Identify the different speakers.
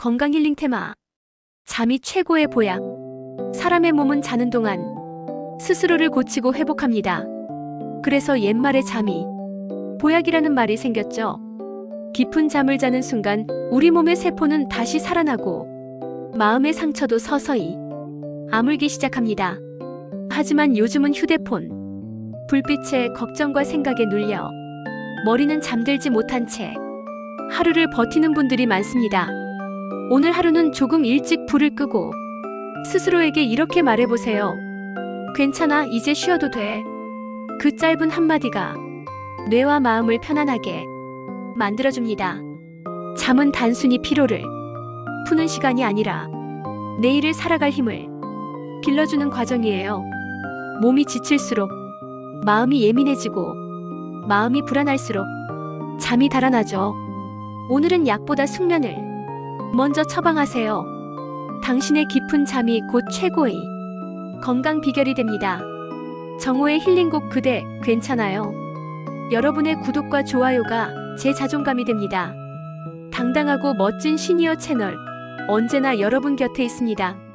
Speaker 1: 건강 힐링 테마. 잠이 최고의 보약. 사람의 몸은 자는 동안 스스로를 고치고 회복합니다. 그래서 옛말에 잠이 보약이라는 말이 생겼죠. 깊은 잠을 자는 순간 우리 몸의 세포는 다시 살아나고 마음의 상처도 서서히 아물기 시작합니다. 하지만 요즘은 휴대폰, 불빛에 걱정과 생각에 눌려 머리는 잠들지 못한 채 하루를 버티는 분들이 많습니다. 오늘 하루는 조금 일찍 불을 끄고 스스로에게 이렇게 말해보세요. 괜찮아, 이제 쉬어도 돼. 그 짧은 한마디가 뇌와 마음을 편안하게 만들어줍니다. 잠은 단순히 피로를 푸는 시간이 아니라 내일을 살아갈 힘을 길러주는 과정이에요. 몸이 지칠수록 마음이 예민해지고 마음이 불안할수록 잠이 달아나죠. 오늘은 약보다 숙면을 먼저 처방하세요. 당신의 깊은 잠이 곧 최고의 건강 비결이 됩니다. 정호의 힐링곡 그대 괜찮아요. 여러분의 구독과 좋아요가 제 자존감이 됩니다. 당당하고 멋진 시니어 채널 언제나 여러분 곁에 있습니다.